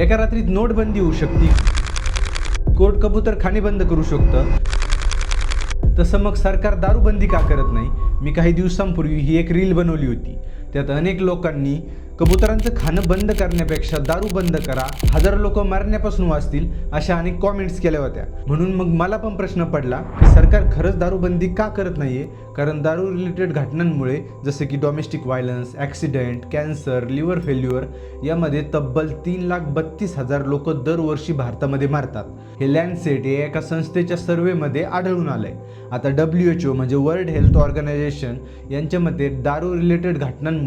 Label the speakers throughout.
Speaker 1: एका रात्रीत नोटबंदी होऊ शकते. कोर्ट कबूतर खाणे बंद करू शकतं. तसं मग सरकार दारूबंदी का करत नाही? मी काही दिवसांपूर्वी ही एक रील बनवली होती. त्यात अनेक लोकांनी कबुतरांचं खाणं बंद करण्यापेक्षा दारू बंद करा हजारो लोक मरण्यापासून वाचतील अशा अनेक कॉमेंट्स केल्या होत्या. म्हणून मग मला पण प्रश्न पडला की सरकार खरंच दारूबंदी का करत नाहीये? कारण दारू रिलेटेड घटनांमुळे जसे की domestic violence accident cancer liver failure यामध्ये तब्बल तीन लाख बत्तीस हजार लोक दरवर्षी भारतामध्ये मारतात. हे लँडसेट या एका संस्थेच्या सर्वेमध्ये आढळून आलंय. आता डब्ल्यू एच ओ म्हणजे वर्ल्ड हेल्थ ऑर्गनायझेशन यांच्या मते दारू रिलेटेड घटनांमुळे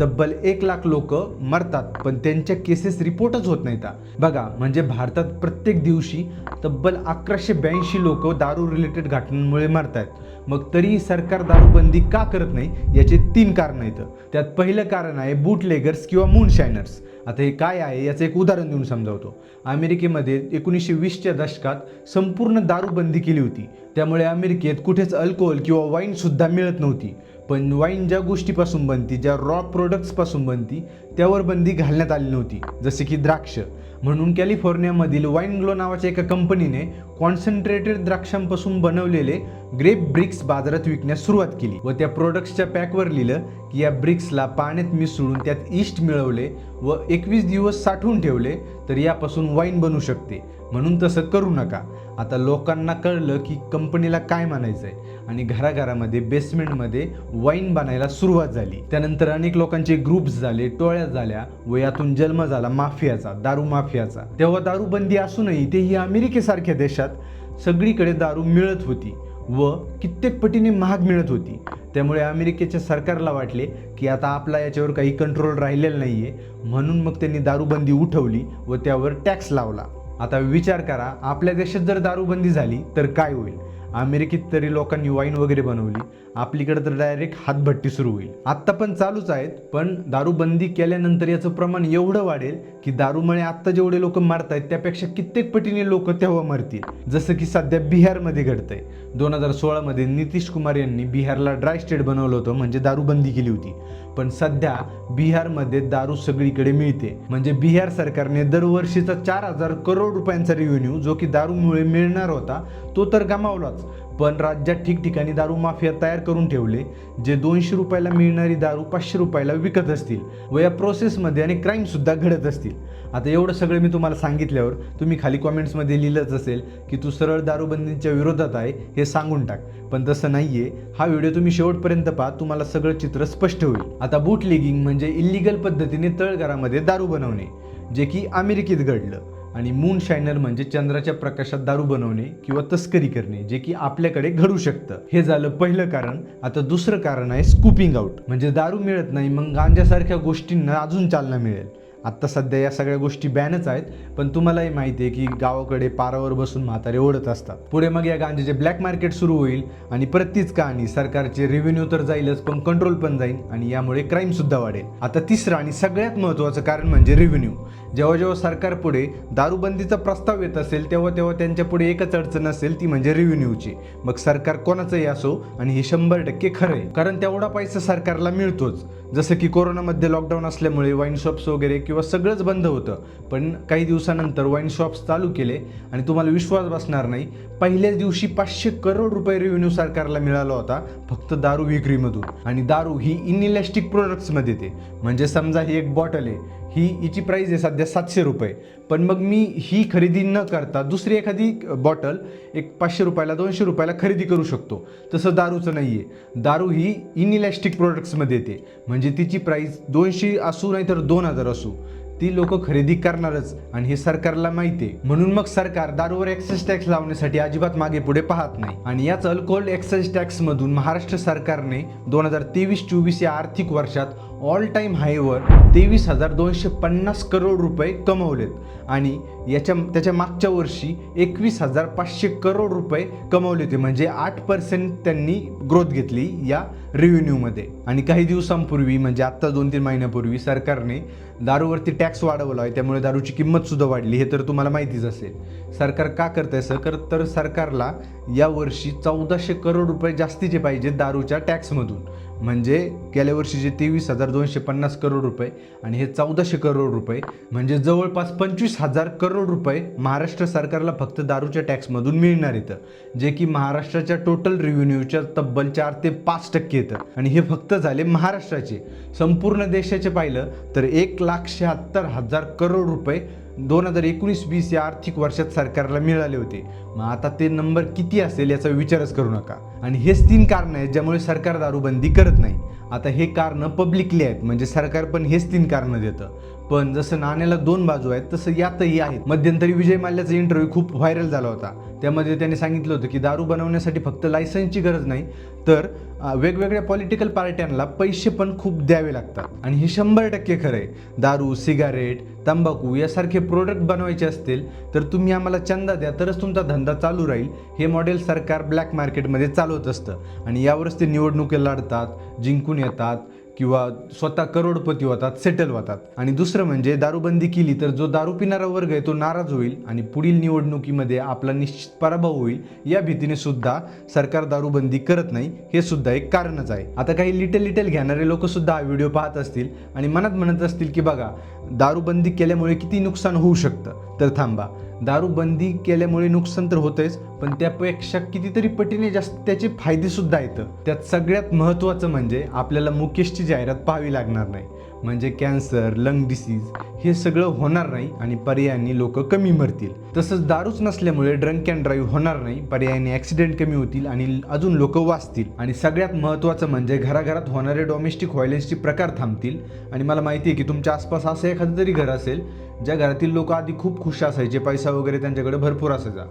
Speaker 1: तब्बल एक लाख लोक मरतात पण त्यांच्या केसेस रिपोर्टच होत नाहीत. बघा म्हणजे भारतात प्रत्येक दिवशी तब्बल अकराशे ब्याऐंशी लोक दारू रिलेटेड घटनांमुळे मरतात मग तरीही सरकार दारूबंदी का करत नाही याचे तीन कारण आहेत. त्यात पहिलं कारण आहे बूटलेगर्स किंवा मूनशायनर्स आता हे काय आहे याचं एक उदाहरण देऊन समजावतो. अमेरिकेमध्ये एकोणीसशे वीसच्या दशकात संपूर्ण दारूबंदी केली होती. त्यामुळे अमेरिकेत कुठेच अल्कोहोल किंवा वाईनसुद्धा मिळत नव्हती. पण वाईन ज्या गोष्टीपासून बनती ज्या रॉ प्रोडक्ट्सपासून बनती त्यावर बंदी घालण्यात आली नव्हती. जसे की द्राक्ष. म्हणून कॅलिफोर्नियामधील वाईन ग्लो नावाच्या एका कंपनीने कॉन्सन्ट्रेटेड द्राक्षांपासून बनवलेले ग्रेप ब्रिक्स बाजारात विकण्यास सुरुवात केली व त्या प्रोडक्ट्सच्या पॅकवर लिहिलं की या ब्रिक्सला पाण्यात मिसळून त्यात ईस्ट मिळवले व एकवीस दिवस साठवून ठेवले तर यापासून वाईन बनू शकते. म्हणून तसं करू नका. आता लोकांना कळलं की कंपनीला काय म्हणायचं आहे आणि घराघरामध्ये बेसमेंटमध्ये वाईन बनायला सुरुवात झाली. त्यानंतर अनेक लोकांचे ग्रुप्स झाले टोळ्या झाल्या व यातून जन्म झाला माफियाचा दारू माफियाचा. तेव्हा दारूबंदी असूनही तेही अमेरिकेसारख्या देशात सगळीकडे दारू मिळत होती. व कित्येक पटीने महाग मिळत होती. त्यामुळे अमेरिकेच्या सरकारला वाटले की आता आपला याच्यावर काही कंट्रोल राहिलेला नाही आहे म्हणून मग त्यांनी दारूबंदी उठवली व त्यावर टॅक्स लावला. आता विचार करा आपल्या देशात जर दारूबंदी झाली तर काय होईल? अमेरिकेत तरी लोकांनी वाईन वगैरे बनवली. आपलीकडे तर डायरेक्ट हातभट्टी सुरू होईल. आत्ता पण चालूच आहेत पण दारूबंदी केल्यानंतर याचं प्रमाण एवढं वाढेल की दारूमुळे आत्ता जेवढे लोक मारत आहेत त्यापेक्षा कित्येक पटीने लोक तेव्हा मरतील. जसं की सध्या बिहारमध्ये घडतंय. दोन हजार सोळामध्ये नितीश कुमार यांनी बिहारला ड्राय स्टेट बनवलं होतं म्हणजे दारूबंदी केली होती. पण सध्या बिहारमध्ये दारू सगळीकडे मिळते. म्हणजे बिहार सरकारने दरवर्षीचा चार हजार करोड रुपयांचा रेव्हेन्यू जो की दारूमुळे मिळणार होता तो तर गमावलाच. पण राज्यात ठिकठिकाणी दारू माफिया तयार करून ठेवले जे दोनशे रुपयाला मिळणारी दारू पाचशे रुपयाला विकत असतील व या प्रोसेसमध्ये आणि क्राईमसुद्धा घडत असतील. आता एवढं सगळं मी तुम्हाला सांगितल्यावर तुम्ही खाली कॉमेंट्समध्ये लिहिलंच असेल की तू सरळ दारूबंदीच्या विरोधात आहे हे सांगून टाक. पण तसं नाही आहे हा व्हिडिओ तुम्ही शेवटपर्यंत पहा तुम्हाला सगळं चित्र स्पष्ट होईल. आता बूट लिगिंग म्हणजे इलिगल पद्धतीने तळघरामध्ये दारू बनवणे जे की अमेरिकेत घडलं. आणि मून शायनर म्हणजे चंद्राच्या प्रकाशात दारू बनवणे किंवा तस्करी करणे जे की आपल्याकडे घडू शकतं. हे झालं पहिलं कारण. आता दुसरं कारण आहे स्कूपिंग आउट म्हणजे दारू मिळत नाही मग गांजासारख्या गोष्टींना अजून चालना मिळेल. आत्ता सध्या या सगळ्या गोष्टी बॅनच आहेत पण तुम्हालाही माहिती आहे की गावाकडे पारावर बसून म्हातारे ओढत असतात. पुढे मग या गांजेचे ब्लॅक मार्केट सुरू होईल आणि प्रत्येक कहाणी सरकारचे रेव्हेन्यू तर जाईलच पण कंट्रोल पण जाईल आणि यामुळे क्राईम सुद्धा वाढेल. आता तिसरं आणि सगळ्यात महत्त्वाचं कारण म्हणजे रेव्हेन्यू जेव्हा जेव्हा सरकार पुढे दारूबंदीचा प्रस्ताव येत असेल तेव्हा तेव्हा त्यांच्या पुढे एकच अडचण असेल ती म्हणजे रेव्हेन्यूची मग सरकार कोणाचंही असो आणि हे शंभर टक्के खरं आहे. कारण तेवढा पैसा सरकारला मिळतोच. जसं की कोरोनामध्ये लॉकडाऊन असल्यामुळे वाईन शॉप्स वगैरे किंवा सगळंच बंद होतं. पण काही दिवसानंतर वाईन शॉप्स चालू केले आणि तुम्हाला विश्वास बसणार नाही. पहिल्याच दिवशी पाचशे करोड रुपये रेव्हेन्यू सरकारला मिळाला होता फक्त दारू विक्रीमधून. आणि दारू ही इनइलॅस्टिक प्रोडक्ट्समध्ये येते. म्हणजे समजा ही एक बॉटल आहे. ही हिची प्राईस आहे सध्या सातशे रुपये. पण मग मी ही खरेदी न करता दुसरी एखादी बॉटल एक पाचशे रुपयाला दोनशे रुपयाला खरेदी करू शकतो. तसं दारूचं नाही आहे दारू ही इनइलॅस्टिक प्रोडक्ट्समध्ये येते. म्हणजे तिची प्राईस दोनशे असू नाही तर दोन हजार असू. ती लोक खरेदी करणारच आणि हे सरकारला माहिती आहे. म्हणून मग सरकार दारूवर एक्साइज टॅक्स लावण्यासाठी अजिबात मागे पुढे पाहत नाही. आणि याच अल्कोहोल एक्साइज टॅक्समधून महाराष्ट्र सरकारने दोन हजार तेवीस चोवीस या आर्थिक वर्षात ऑल टाईम हायवर तेवीस हजार दोनशे पन्नास करोड रुपये कमवलेत. आणि याच्या त्याच्या मागच्या वर्षी एकवीस हजार पाचशे करोड रुपये कमवले होते. म्हणजे आठ पर्सेंट त्यांनी ग्रोथ घेतली या रेव्हेन्यूमध्ये आणि काही दिवसांपूर्वी म्हणजे आत्ता दोन तीन महिन्यापूर्वी सरकारने दारूवरती टॅक्स वाढवला आहे. त्यामुळे दारूची किंमत सुद्धा वाढली. हे तर तुम्हाला माहितीच असेल. सरकार का करत आहे सर तर सरकारला यावर्षी चौदाशे करोड रुपये जास्तीचे पाहिजे दारूच्या टॅक्समधून म्हणजे गेल्या वर्षीचे तेवीस हजार दोनशे पन्नास करोड रुपये आणि हे चौदाशे करोड रुपये म्हणजे जवळपास पंचवीस हजार करोड रुपये महाराष्ट्र सरकारला फक्त दारूच्या टॅक्समधून मिळणार येतं जे की महाराष्ट्राच्या टोटल रेव्हेन्यूच्या तब्बल चार ते पाच टक्के येतं आणि हे फक्त झाले महाराष्ट्राचे. संपूर्ण देशाचे पाहिलं तर एक लाख शहात्तर हजार करोड रुपये दोन हजार एकोणीस वीस या आर्थिक वर्षात सरकारला मिळाले होते. मग आता ते नंबर किती असेल याचा विचारच करू नका. आणि हेच तीन कारणं आहेत ज्यामुळे सरकार दारूबंदी करत नाही. आता हे कारणं पब्लिकली आहेत म्हणजे सरकार पण हेच तीन कारणं देतं. पण जसं नाण्याला दोन बाजू आहेत तसं यातही आहेत. मध्यंतरी विजय माल्याचा इंटरव्ह्यू खूप व्हायरल झाला होता. त्यामध्ये त्यांनी सांगितलं होतं की दारू बनवण्यासाठी फक्त लायसन्सची गरज नाही तर वेगवेगळ्या पॉलिटिकल पार्ट्यांना पैसे पण खूप द्यावे लागतात. आणि हे शंभर टक्के खरं आहे दारू सिगारेट तंबाखू यासारखे प्रोडक्ट बनवायचे असतील तर तुम्ही आम्हाला चंदा द्या तरच तुमचा धंदा चालू राहील. हे मॉडेल सरकार ब्लॅक मार्केटमध्ये चालवत असतं. आणि यावरच ते निवडणुकी लढतात जिंकून येतात. किंवा स्वतः करोडपती होतात सेटल होतात. आणि दुसरं म्हणजे दारूबंदी केली तर जो दारू पिणारा वर्ग आहे तो नाराज होईल आणि पुढील निवडणुकीमध्ये आपला निश्चित पराभव होईल. या भीतीने सुद्धा सरकार दारूबंदी करत नाही हे सुद्धा एक कारणच आहे. आता काही लिटल लिटल घेणारे लोक सुद्धा हा व्हिडिओ पाहत असतील आणि मनात म्हणत असतील की बघा दारूबंदी केल्यामुळे किती नुकसान होऊ शकतं. तर थांबा. दारूबंदी केल्यामुळे नुकसान तर होतंच पण त्यापेक्षा कितीतरी पटीने जास्त त्याचे फायदेसुद्धा येतं त्यात सगळ्यात महत्त्वाचं म्हणजे आपल्याला मुकेशची जाहिरात पाहावी लागणार नाही. म्हणजे कॅन्सर लंग डिसीज हे सगळं होणार नाही आणि पर्यायाने लोक कमी मरतील. तसंच दारूच नसल्यामुळे ड्रंक अँड ड्राईव्ह होणार नाही पर्यायाने ॲक्सिडेंट कमी होतील आणि अजून लोक वाचतील. आणि सगळ्यात महत्त्वाचं म्हणजे घराघरात होणारे डोमेस्टिक व्हायलन्सचे प्रकार थांबतील. आणि मला माहिती आहे की तुमच्या आसपास असं एखादं तरी घर असेल ज्या घरातील लोक आधी खूप खुश असायचे पैसा वगैरे त्यांच्याकडे भरपूर असायचा.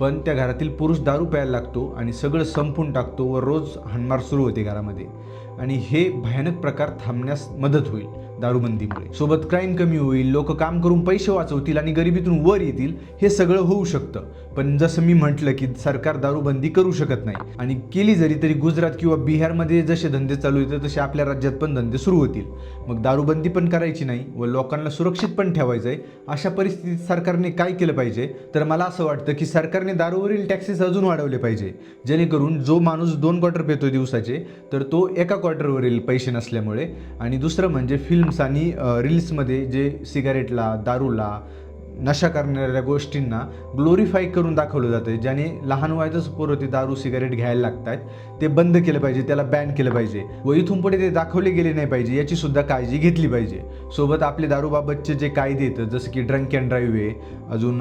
Speaker 1: पण त्या घरातील पुरुष दारू प्यायला लागतो आणि सगळं संपून टाकतो व रोज हाणमार सुरू होते घरामध्ये. आणि हे भयानक प्रकार थांबण्यास मदत होईल. दारूबंदीमुळे. सोबत क्राईम कमी होईल लोक काम करून पैसे वाचवतील आणि गरिबीतून वर येतील हे सगळं होऊ शकतं. पण जसं मी म्हटलं की सरकार दारूबंदी करू शकत नाही आणि केली जरी तरी गुजरात किंवा बिहारमध्ये जसे धंदे चालू येतात तसे आपल्या राज्यात पण धंदे सुरू होतील. मग दारूबंदी पण करायची नाही व लोकांना सुरक्षित पण ठेवायचं आहे. अशा परिस्थितीत सरकारने काय केलं पाहिजे? तर मला असं वाटतं की सरकारने दारूवरील टॅक्सेस अजून वाढवले पाहिजे. जेणेकरून जो माणूस दोन क्वार्टर पेतो दिवसाचे तर तो एका क्वार्टरवरील पैसे नसल्यामुळे आणि दुसरं म्हणजे फिल्म आणि रील्समध्ये जे सिगारेटला दारूला नशा करणाऱ्या गोष्टींना ग्लोरीफाय करून दाखवलं जातं. ज्याने लहान वयातच पोरं ते दारू सिगारेट घ्यायला लागतात. ते बंद केलं पाहिजे त्याला बॅन केलं पाहिजे. व इथून पुढे ते दाखवले गेले नाही पाहिजे याची सुद्धा काळजी घेतली पाहिजे. सोबत आपले दारूबाबतचे जे कायदे येतं जसं की ड्रंक अँड ड्राईव्ह आहे अजून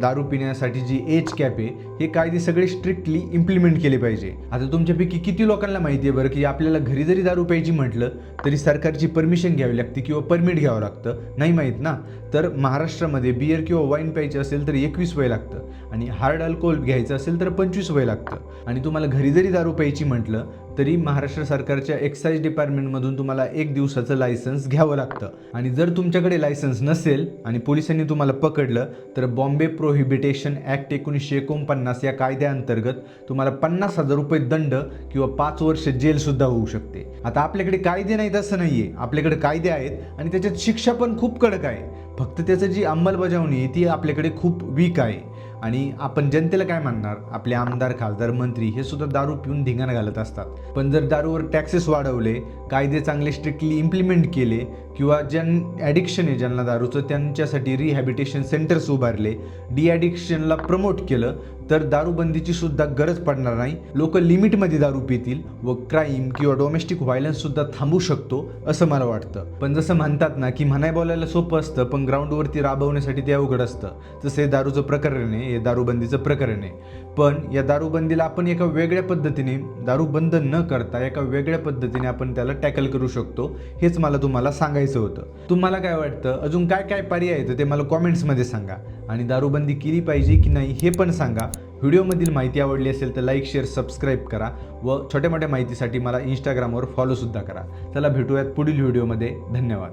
Speaker 1: दारू पिण्यासाठी जी एज कॅप आहे हे कायदे सगळे स्ट्रिक्टली इम्प्लिमेंट केले पाहिजे. आता तुमच्यापैकी किती लोकांना माहिती आहे बरं की आपल्याला घरी जरी दारू प्यायची म्हटलं तरी सरकारची परमिशन घ्यावी लागते किंवा परमिट घ्यावं लागतं. नाही माहीत ना? तर महाराष्ट्रामध्ये बी बियर किंवा वाईन प्यायची असेल तर एकवीस वय लागतं. आणि हार्ड अल्कोहोल घ्यायचं असेल तर पंचवीस वय लागतं. आणि तुम्हाला घरी जरी दारू प्यायची म्हटलं तरी महाराष्ट्र सरकारच्या एक्साईज डिपार्टमेंटमधून तुम्हाला एक दिवसाचं लायसन्स घ्यावं लागतं. आणि जर तुमच्याकडे लायसन्स नसेल आणि पोलिसांनी तुम्हाला पकडलं तर बॉम्बे प्रोहिबिटेशन ॲक्ट एकोणीसशे एकोणपन्नास या कायद्याअंतर्गत तुम्हाला पन्नास हजार रुपये दंड किंवा पाच वर्ष जेलसुद्धा होऊ शकते. आता आपल्याकडे कायदे नाहीत असं नाही आहे आपल्याकडे कायदे आहेत आणि त्याच्यात शिक्षा पण खूप कडक आहे. फक्त त्याचं जी अंमलबजावणी आहे ती आपल्याकडे खूप वीक आहे. आणि आपण जनतेला काय म्हणणार आपले आमदार खासदार मंत्री हे सुद्धा दारू पिऊन धिंगाण घालत असतात. पण जर दारूवर टॅक्सेस वाढवले कायदे चांगले स्ट्रिक्टली इम्प्लिमेंट केले किंवा ज्यां ॲडिक्शन आहे ज्यांना दारूचं त्यांच्यासाठी रिहॅबिटेशन सेंटर्स उभारले डी ॲडिक्शनला प्रमोट केलं तर दारूबंदीची सुद्धा गरज पडणार नाही. लोक लिमिटमध्ये दारू पितील व क्राईम किंवा डोमेस्टिक व्हायलन्स सुद्धा थांबू शकतो असं मला वाटतं. पण जसं म्हणतात ना की म्हणाय बोलायला सोपं असतं पण ग्राउंडवरती राबवण्यासाठी ते अवघड असतं. जसे दारूचं प्रकरण आहे हे दारूबंदीचं प्रकरण आहे. पण या दारूबंदीला आपण एका वेगळ्या पद्धतीने दारूबंद न करता एका वेगळ्या पद्धतीने आपण त्याला टॅकल करू शकतो हेच मला तुम्हाला सांगायचं होतं. तुम्हाला काय वाटतं? अजून काय काय पर्याय येतं ते मला कॉमेंट्समध्ये सांगा. आणि दारूबंदी केली पाहिजे की नाही हे पण सांगा. व्हिडिओमधील माहिती आवडली असेल तर लाईक शेअर सबस्क्राईब करा व छोट्या मोठ्या माहितीसाठी मला इंस्टाग्रामवर फॉलोसुद्धा करा. चला भेटूयात पुढील व्हिडिओमध्ये. धन्यवाद.